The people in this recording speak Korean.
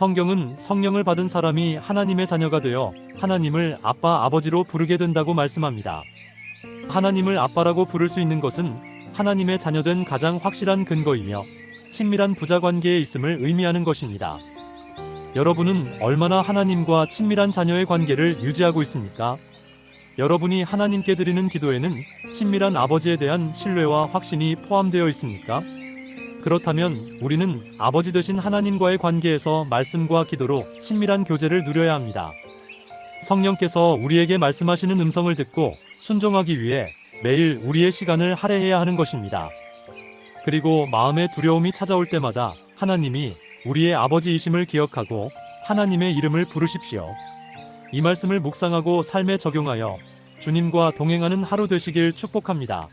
성경은 성령을 받은 사람이 하나님의 자녀가 되어 하나님을 아빠 아버지로 부르게 된다고 말씀합니다. 하나님을 아빠라고 부를 수 있는 것은 하나님의 자녀된 가장 확실한 근거이며 친밀한 부자 관계에 있음을 의미하는 것입니다. 여러분은 얼마나 하나님과 친밀한 자녀의 관계를 유지하고 있습니까? 여러분이 하나님께 드리는 기도에는 친밀한 아버지에 대한 신뢰와 확신이 포함되어 있습니까? 그렇다면 우리는 아버지 되신 하나님과의 관계에서 말씀과 기도로 친밀한 교제를 누려야 합니다. 성령께서 우리에게 말씀하시는 음성을 듣고 순종하기 위해 매일 우리의 시간을 할애해야 하는 것입니다. 그리고 마음의 두려움이 찾아올 때마다 하나님이 우리의 아버지이심을 기억하고 하나님의 이름을 부르십시오. 이 말씀을 묵상하고 삶에 적용하여 주님과 동행하는 하루 되시길 축복합니다.